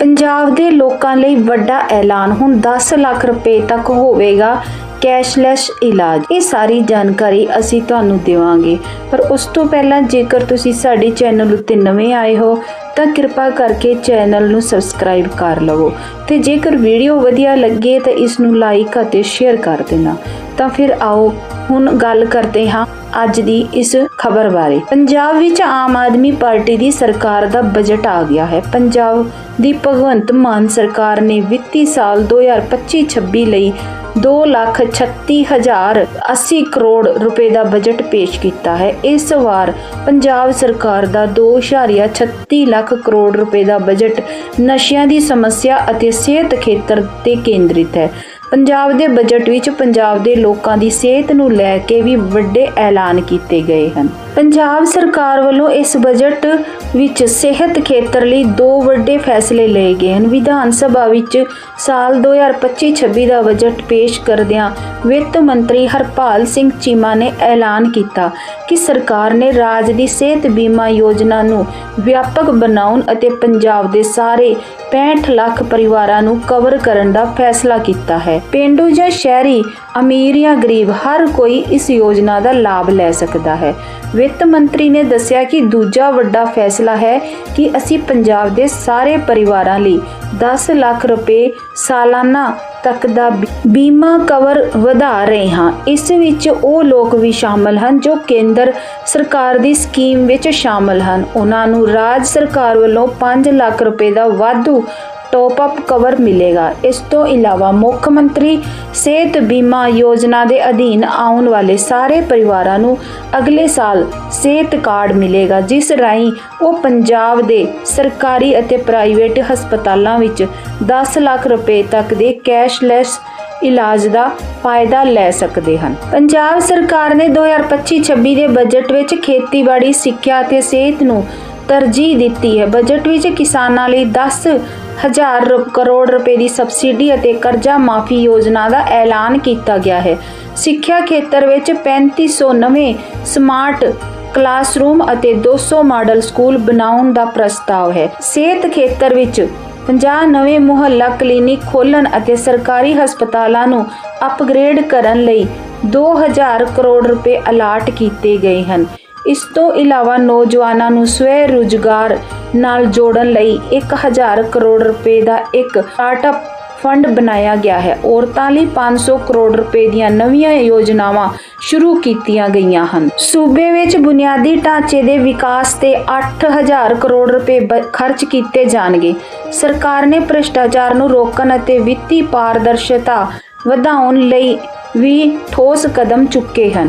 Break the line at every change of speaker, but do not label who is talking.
ਪੰਜਾਬ ਦੇ ਲੋਕਾਂ ਲਈ ਵੱਡਾ ਐਲਾਨ ਹੁਣ 10 ਲੱਖ ਰੁਪਏ ਤੱਕ ਹੋਵੇਗਾ। ਕੈਸ਼ਲੈਸ ਇਲਾਜ। ਇਹ ਸਾਰੀ ਜਾਣਕਾਰੀ ਅਸੀਂ ਤੁਹਾਨੂੰ ਦੇਵਾਂਗੇ। ਪਰ ਉਸ ਤੋਂ ਪਹਿਲਾਂ ਜੇਕਰ ਤੁਸੀਂ ਸਾਡੇ ਚੈਨਲ ਉੱਤੇ ਨਵੇਂ ਆਏ ਹੋ, ਤਾਂ ਕਿਰਪਾ ਕਰਕੇ ਚੈਨਲ ਨੂੰ ਸਬਸਕ੍ਰਾਈਬ ਕਰ ਲਵੋ। ਤੇ ਜੇਕਰ ਵੀਡੀਓ ਵਧੀਆ ਲੱਗੇ, ਤਾਂ ਇਸ ਨੂੰ ਲਾਈਕ ਅਤੇ ਸ਼ੇਅਰ ਕਰ ਦੇਣਾ। ਤਾਂ ਫਿਰ ਆਓ, ਹੁਣ ਗੱਲ ਕਰਦੇ ਹਾਂ ਅੱਜ ਦੀ ਇਸ ਖਬਰ ਬਾਰੇ। ਪੰਜਾਬ ਵਿੱਚ ਆਮ ਆਦਮੀ ਪਾਰਟੀ ਦੀ ਸਰਕਾਰ ਦਾ ਬਜਟ ਆ ਗਿਆ ਹੈ। ਪੰਜਾਬ ਦੀ ਭਗਵੰਤ ਮਾਨ ਸਰਕਾਰ ਨੇ ਵਿੱਤੀ ਸਾਲ 2025-26 ਲਈ 2 ਲੱਖ 36 ਹਜ਼ਾਰ 80 ਕਰੋੜ ਰੁਪਏ ਦਾ ਬਜਟ ਪੇਸ਼ ਕੀਤਾ ਹੈ। ਇਸ ਵਾਰ ਪੰਜਾਬ ਸਰਕਾਰ ਦਾ 2.36 ਲੱਖ ਕਰੋੜ ਰੁਪਏ ਦਾ ਬਜਟ ਨਸ਼ਿਆਂ ਦੀ ਸਮੱਸਿਆ ਅਤੇ ਸਿਹਤ ਖੇਤਰ ਤੇ ਕੇਂਦਰਿਤ ਹੈ। ਪੰਜਾਬ ਦੇ ਬਜਟ ਵਿੱਚ ਪੰਜਾਬ ਦੇ ਲੋਕਾਂ ਦੀ ਸਿਹਤ ਨੂੰ ਲੈ ਕੇ ਵੀ ਵੱਡੇ ਐਲਾਨ ਕੀਤੇ ਗਏ ਹਨ। ਪੰਜਾਬ ਸਰਕਾਰ ਵੱਲੋਂ ਇਸ ਬਜਟ ਵਿੱਚ ਸਿਹਤ ਖੇਤਰ ਲਈ ਦੋ ਵੱਡੇ ਫੈਸਲੇ ਲਏ ਗਏ ਹਨ। ਵਿਧਾਨ ਸਭਾ ਵਿੱਚ ਸਾਲ 2025-26 ਦਾ ਬਜਟ ਪੇਸ਼ ਕਰਦਿਆਂ ਵਿੱਤ ਮੰਤਰੀ ਹਰਪਾਲ ਸਿੰਘ ਚੀਮਾ ਨੇ ਐਲਾਨ ਕੀਤਾ ਕਿ ਸਰਕਾਰ ਨੇ ਰਾਜ ਦੀ ਸਿਹਤ ਬੀਮਾ ਯੋਜਨਾ ਨੂੰ ਵਿਆਪਕ ਬਣਾਉਣ ਅਤੇ ਪੰਜਾਬ ਦੇ ਸਾਰੇ 65 ਲੱਖ ਪਰਿਵਾਰਾਂ ਨੂੰ ਕਵਰ ਕਰਨ ਦਾ ਫੈਸਲਾ ਕੀਤਾ ਹੈ। ਪਿੰਡੂ ਜਾਂ ਸ਼ਹਿਰੀ ਅਮੀਰ ਜਾਂ ਗਰੀਬ ਹਰ ਕੋਈ ਇਸ ਯੋਜਨਾ ਦਾ ਲਾਭ ਲੈ ਸਕਦਾ ਹੈ। ਵਿੱਤ ਮੰਤਰੀ ਨੇ ਦੱਸਿਆ ਕਿ ਦੂਜਾ ਵੱਡਾ ਫੈਸਲਾ ਹੈ ਕਿ ਅਸੀਂ ਪੰਜਾਬ ਦੇ ਸਾਰੇ ਪਰਿਵਾਰਾਂ ਲਈ 10 ਲੱਖ ਰੁਪਏ ਸਾਲਾਨਾ ਤੱਕ ਦਾ ਬੀ- ਬੀਮਾ ਕਵਰ ਵਧਾ ਰਹੇ ਹਾਂ। ਇਸ ਵਿੱਚ ਉਹ ਲੋਕ ਵੀ ਸ਼ਾਮਲ ਹਨ ਜੋ ਕੇਂਦਰ ਸਰਕਾਰ ਦੀ ਸਕੀਮ ਵਿੱਚ ਸ਼ਾਮਲ ਹਨ। ਉਹਨਾਂ ਨੂੰ ਰਾਜ ਸਰਕਾਰ ਵੱਲੋਂ 5 ਲੱਖ ਰੁਪਏ ਦਾ ਵਾਧੂ ਟੋਪ ਅਪ ਕਵਰ ਮਿਲੇਗਾ। ਇਸ ਤੋਂ ਇਲਾਵਾ ਮੁੱਖ ਮੰਤਰੀ ਸਿਹਤ ਬੀਮਾ ਯੋਜਨਾ ਦੇ ਅਧੀਨ ਆਉਣ ਵਾਲੇ ਸਾਰੇ ਪਰਿਵਾਰਾਂ ਨੂੰ ਅਗਲੇ ਸਾਲ ਸਿਹਤ ਕਾਰਡ ਮਿਲੇਗਾ, ਜਿਸ ਰਾਹੀਂ ਉਹ ਪੰਜਾਬ ਦੇ ਸਰਕਾਰੀ ਅਤੇ ਪ੍ਰਾਈਵੇਟ ਹਸਪਤਾਲਾਂ ਵਿੱਚ 10 ਲੱਖ ਰੁਪਏ ਤੱਕ ਦੇ ਕੈਸ਼ਲੈਸ ਇਲਾਜ ਦਾ ਫਾਇਦਾ ਲੈ ਸਕਦੇ ਹਨ। ਪੰਜਾਬ ਸਰਕਾਰ ਨੇ 2025-26 ਦੇ ਬਜਟ ਵਿੱਚ ਖੇਤੀਬਾੜੀ, ਸਿੱਖਿਆ ਅਤੇ ਸਿਹਤ ਨੂੰ ਤਰਜੀਹ ਦਿੱਤੀ ਹੈ। ਬਜਟ ਵਿੱਚ ਕਿਸਾਨਾਂ ਲਈ 10 ਹਜ਼ਾਰ ਰੁ- ਕਰੋੜ ਰੁਪਏ ਦੀ ਸਬਸਿਡੀ ਅਤੇ ਕਰਜ਼ਾ ਮਾਫੀ ਯੋਜਨਾ ਦਾ ਐਲਾਨ ਕੀਤਾ ਗਿਆ ਹੈ। ਸਿੱਖਿਆ ਖੇਤਰ ਵਿੱਚ 3500 ਨਵੇਂ ਸਮਾਰਟ ਕਲਾਸਰੂਮ ਅਤੇ 200 ਮਾਡਲ ਸਕੂਲ ਬਣਾਉਣ ਦਾ ਪ੍ਰਸਤਾਵ ਹੈ। ਸਿਹਤ ਖੇਤਰ ਵਿੱਚ 50 ਨਵੇਂ ਮੁਹੱਲਾ ਕਲੀਨਿਕ ਖੋਲਣ ਅਤੇ ਸਰਕਾਰੀ ਹਸਪਤਾਲਾਂ ਨੂੰ ਅਪਗ੍ਰੇਡ ਕਰਨ ਲਈ 2000 ਕਰੋੜ ਰੁਪਏ ਅਲਾਟ ਕੀਤੇ ਗਏ ਹਨ। ਇਸ ਤੋਂ ਇਲਾਵਾ ਨੌਜਵਾਨਾਂ ਨੂੰ ਸਵੈ ਰੁਜ਼ਗਾਰ ਨਾਲ ਜੋੜਨ ਲਈ 1000 ਕਰੋੜ ਰੁਪਏ ਦਾ ਇੱਕ ਸਟਾਰਟਅਪ ਫੰਡ ਬਣਾਇਆ ਗਿਆ ਹੈ। ਔਰਤਾਂ ਲਈ 500 ਕਰੋੜ ਰੁਪਏ ਦੀਆਂ ਨਵੀਆਂ ਯੋਜਨਾਵਾਂ ਸ਼ੁਰੂ ਕੀਤੀਆਂ ਗਈਆਂ ਹਨ। ਸੂਬੇ ਵਿੱਚ ਬੁਨਿਆਦੀ ਢਾਂਚੇ ਦੇ ਵਿਕਾਸ ਤੇ 8000 ਕਰੋੜ ਰੁਪਏ ਬ- ਖਰਚ ਕੀਤੇ ਜਾਣਗੇ। ਸਰਕਾਰ ਨੇ ਭ੍ਰਿਸ਼ਟਾਚਾਰ ਨੂੰ ਰੋਕਣ ਅਤੇ ਵਿੱਤੀ ਪਾਰਦਰਸ਼ਤਾ ਵਧਾਉਣ ਲਈ ਵੀ ਠੋਸ ਕਦਮ ਚੁੱਕੇ ਹਨ।